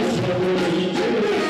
Deus,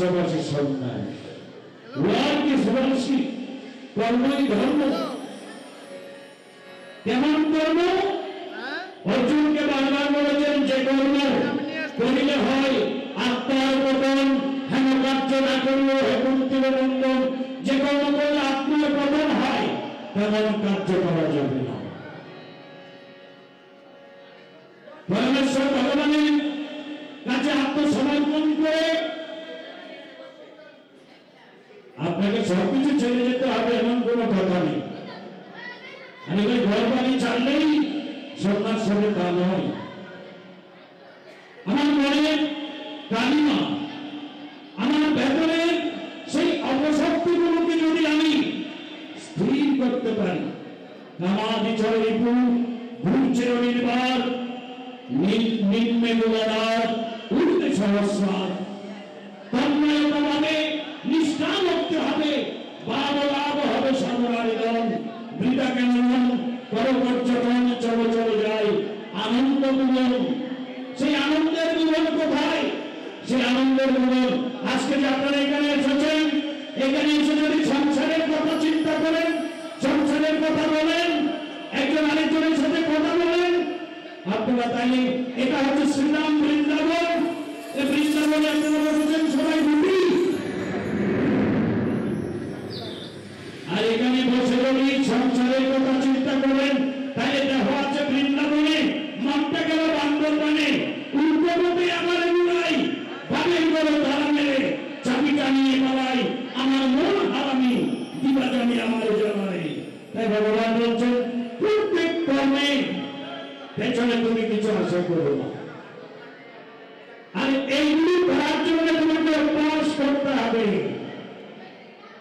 পাশাপাশি সন্ন্যাস ওয়ার্কে সমাসী কর্মই ধর্ম কেমন কর্ম অর্জুনকে বারবার বলেছেন যে কর্ম করিলে হয় কোনো কথা নেই। আমি ওই ঘর বাড়ি ছাড়লেই সন্ন্যাস হবে, তা নয়। আমার মনে কালিমা আমার ভেতরে সেই অপশক্তিগুলোকে যদি আমি স্থির করতে পারি কামাদি চরিপু ঘুরছে নির্বার নিম্নে গুলার আপনারা তাই এটা হচ্ছে শ্রীরাম বৃন্দাবন। এই বৃন্দাবনে আপনারা বসেছেন সবাই রুটি আর এখানে বসে রবি সংসারের কথা চিন্তা করেন তাহলে দেখা আছে বৃন্দাবনে মনটা গেল বান্দরবানে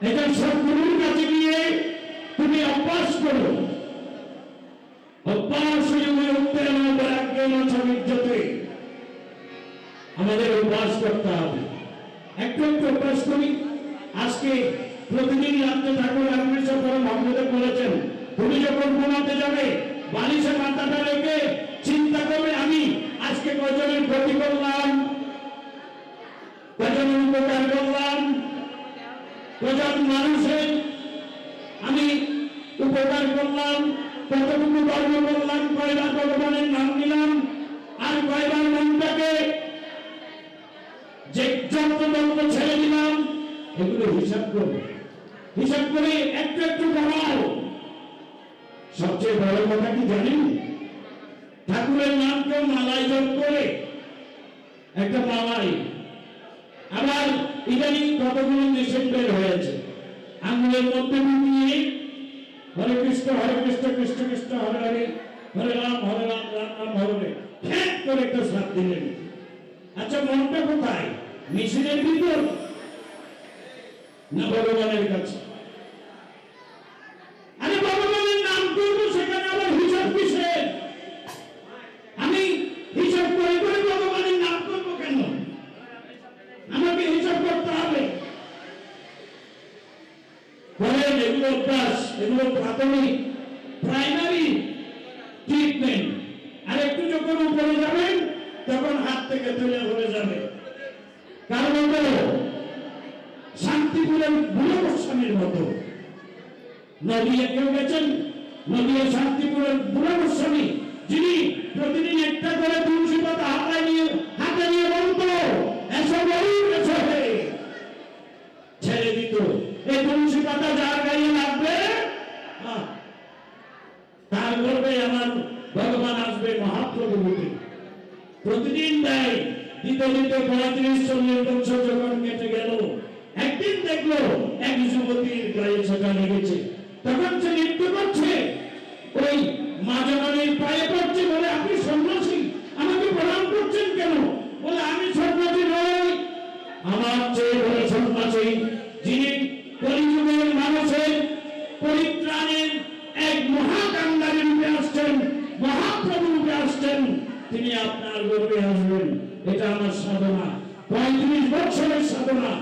এটা সদ্গুরুর কাছে গিয়ে তুমি অভ্যাস করো। অভ্যাস হয়ে উঠতে আমাদের আজ্ঞে সামিজ্যতে আমাদের অভ্যাস করতে হবে। একটু একটু অভ্যাস করি। আজকে প্রতিদিন রাত্রে ঠাকুর রামকৃষ্ণ পরম ভক্তকে বলেছেন, তুমি যখন ঘুমাতে যাবে, বালিশে মাথাটা রেখে চিন্তা করবে আমি, আজকে কজনের ক্ষতি করলাম? কজনের উপকার করলাম? মানুষের আমি উপকার করলাম কতটুকু কর্ম করলাম, কয়বার ভগবানের নাম নিলাম, আর কয়বার মনটাকে যে যন্ত্রযন্ত্র ছেড়ে দিলাম, এগুলো হিসাব করবে। হিসাব করে একটু একটু বাড়াও সবচেয়ে বড় কথা কি জানেন? ঠাকুরের নাম কেউ মালাই জপ করে একটা মালাই আবার ইদানিং কতগুলো মেশিন বের হয়েছে। আঙুলের মধ্যে নিয়ে হরে কৃষ্ণ হরে কৃষ্ণ কৃষ্ণ কৃষ্ণ, হরে হরে হরে রাম হরে রাম রাম রাম, হরে হ্যাঁ করে একটা সাথ দিলেন। আচ্ছা মনটা কোথায়? মিশনের ভিতর? না ভগবানের কাছে? অভ্যাস এগুলো প্রাথমিক প্রাইমারি ট্রিটমেন্ট আর একটু যখন উপরে যাবেন, তখন হাত থেকে তুলে পড়ে যাবে। কারণ হলো, শান্তিপুরের বুড়ো গোস্বামীর মতো। নদিয়া কেউ গেছেন? নদিয়া শান্তিপুরের বুড়ো গোস্বামী যিনি প্রতিদিন একটা করে তুলসী পাতা হাতে নিয়ে হাতে নিয়ে প্রতিদিন দেয়। দিতে দিতে পঁয়ত্রিশ, চল্লিশ বছর যখন কেটে গেল, একদিন দেখল এক যুবতীর গায়ে ছাটা লেগেছে। তখন সে নৃত্য করছে ওই মাঝামানির পায়ে পড়ছে বলে আপনি সন্ন্যাসী আমাকে প্রণাম করছেন কেন বলে আমি সন্ন্যাসী নই আমার চেয়ে বড় সন্ন্যাসী যিনি কলিযুগের মানুষের পরিত্রাণের এক মহাকান্ডারী রূপে আসছেন মহাপ্রভু রূপে আসছেন আপনার গর্বে আসবেন, এটা আমার সাধনা। পঁয়ত্রিশ বছরের সাধনা।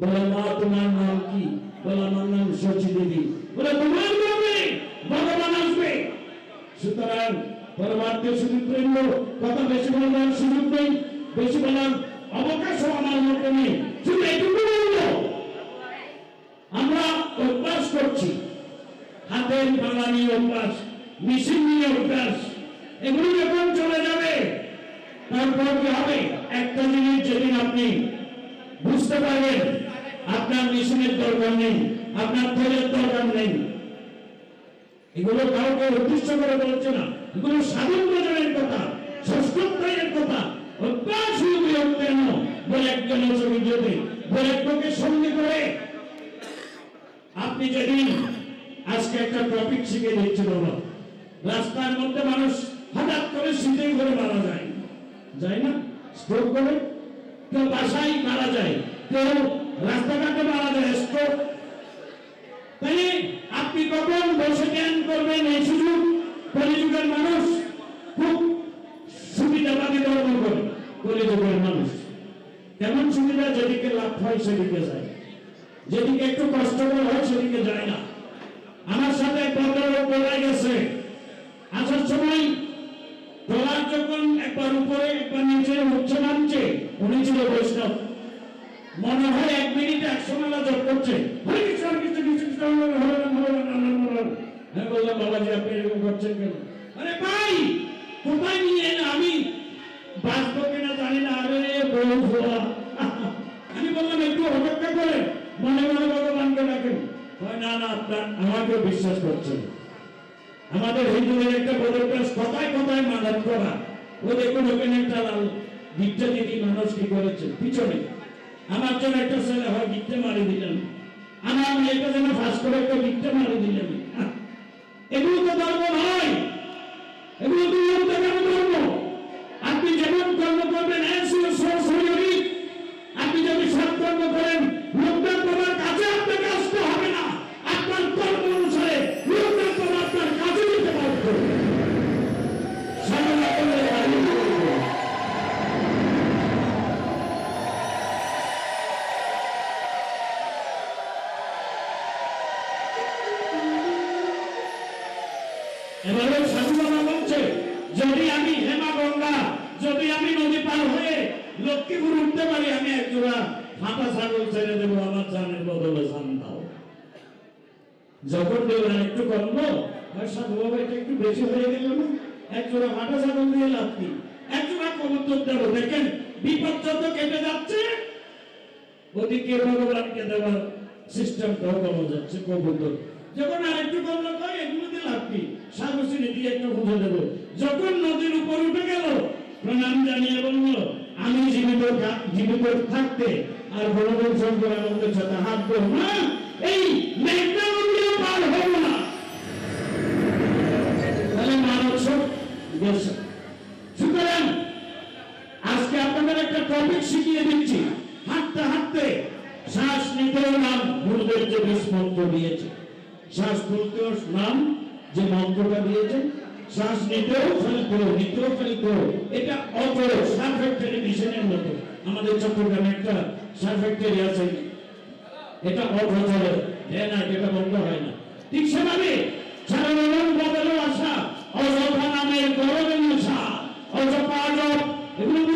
বলে, মা, তোমার নাম কি? বলে, আমার নাম শচী দেবী। বলে, তোমার নামে ভগবান আসবে। সুতরাং পরমার্থে সুযোগ কথা বেশি বলার সুযোগ নেই, বেশি বলার অবকাশও আমার মধ্যে নেই। শুধু এটুকু আমরা অভ্যাস করছি। হাতের নিয়ে অভ্যাস, মেশিন নিয়ে অভ্যাস। এগুলো যখন চলে যাবে, তারপর কি হবে? একটা জিনিস যেদিন আপনি বুঝতে পারবেন, আপনার মেশিনের দরকার নেই, আপনার তেলের দরকার নেই। এগুলো কাউকে উদ্দেশ্য করে বলছে না। এগুলো সাধন বাজারের কথা সংস্কৃতের কথা। অভ্যাস কেন বলে একজন ছবি যদি বলে একজনকে সঙ্গে করে। আপনি যেদিন আজকে একটা টপিক শিখে দিচ্ছি রাস্তার মধ্যে মানুষ হঠাৎ করে শীতে করে মারা যায়। যায় না? স্ট্রোক করে? কেউ বাসায় মারা যায়। কেউ রাস্তাঘাটে মারা যায় স্ট্রোক তাই আপনি কখন বসে জ্ঞান করবেন এই সুযোগ? কলিযুগের মানুষ খুব সুবিধাবাদী ধর্ম করে, কলিযুগের মানুষ। কেমন সুবিধা? যেদিকে লাভ হয় সেদিকে যায়। যেদিকে একটু কষ্টকর হয় সেদিকে যায় না। আমার সাথে ভদ্রলোক বলা গেছে, আসার সময় যখন একবার উপরে একবার নিচে উঠছে নামছে উনি ছিল বৈষ্ণব। মনে হয় এক মিনিট একশো মেলা জপ করছে। হরে কৃষ্ণ কৃষ্ণ কৃষ্ণ হরে রাম, হরে রাম, আমি বললাম বাবাজি আপনি এরকম করছেন কেন? আরে ভাই কোথায় নিয়ে আমি বাঁচবো কিনা জানি না। আরে আমি বললাম একটু অপেক্ষা করে মনে মনে ভগবানকে ডাকেন। না না আপনার আমাকেও বিশ্বাস করছেন। আমাদের হিন্দুদের একটা অভ্যাস কথায় কথায় মানত করা। দিদি কি পিছনে। আমার জন্য একটা ছেলে হয় গিট্টে মারি দিলেন আমার মেয়েটা যেন ফাঁস করে একটা গিট্টে মারি দিলেন আহ, এগুলো তো ধর্ম নয় এগুলো তো নিয়ম দেখানো ধর্ম আপনি যেমন কর্ম করবেন এসে সরাসরি আপনি যদি সৎকর্ম করেন লোকদের তোমার কাছে আপনাকে আসতে হবে না আপনার কর্ম অনুসারে লোকদের তোমার আপনার কাছে দিতে পারবে সাধনা করলে বাড়ি করবে। এবারে সাধুবাবা বলছে যদি আমি হেমা গঙ্গা যদি আমি নদী পার হয়ে লক্ষ্মীপুর উঠতে পারি আমি একজোড়া ফাঁকা ছাগল ছেড়ে দেবো আমার জানের বদলে জান দাও যখন দেখলেন একটু কমলো আর সাধু বাবা এটা একটু বেশি হয়ে গেল না একজোড়া ফাঁকা ছাগল দিয়ে লাভ কি কবুতর দেখেন বিপদ কেটে যাচ্ছে। ওদিকে ভগবানকে দেওয়ার সিস্টেমটাও কমে যাচ্ছে কবুতর যখন আরেকটু কমলো কয় এগুলো দিয়ে কি? সাগরসিনী দিয়ে একটু বুঝে দেবো। যখন নদীর উপর উঠে গেল, প্রণাম জানিয়ে বলল, আমি জীবিত জীবিত থাকতে আর ভগবান শঙ্কর আনন্দের সাথে হাত করব না। এই মেঘনা নদীও মানব সব গেছে সুতরাং আজকে আপনাদের একটা টপিক শিখিয়ে দিচ্ছি। হাঁটতে হাঁটতে শ্বাস নিতেও নাম, গুরুদেব যে মন্ত্র দিয়েছে। শ্বাস তুলতেও নাম যে মন্ত্রটা দিয়েছে, শ্বাস নিতেও ফেলতেও নিতেও ফেলতেও এটা অত সার্ফেক্টরি মিশনের মতো। আমাদের চট্টগ্রামে একটা সার্ফেক্টরি আছে। এটা অবচলে দেয় না, এটা বন্ধ হয় না। ঠিক সেভাবে সারা বদলে আসা অযথা নামের গরমে নেশা অযথা আজব এগুলো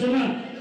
তোমার ভয়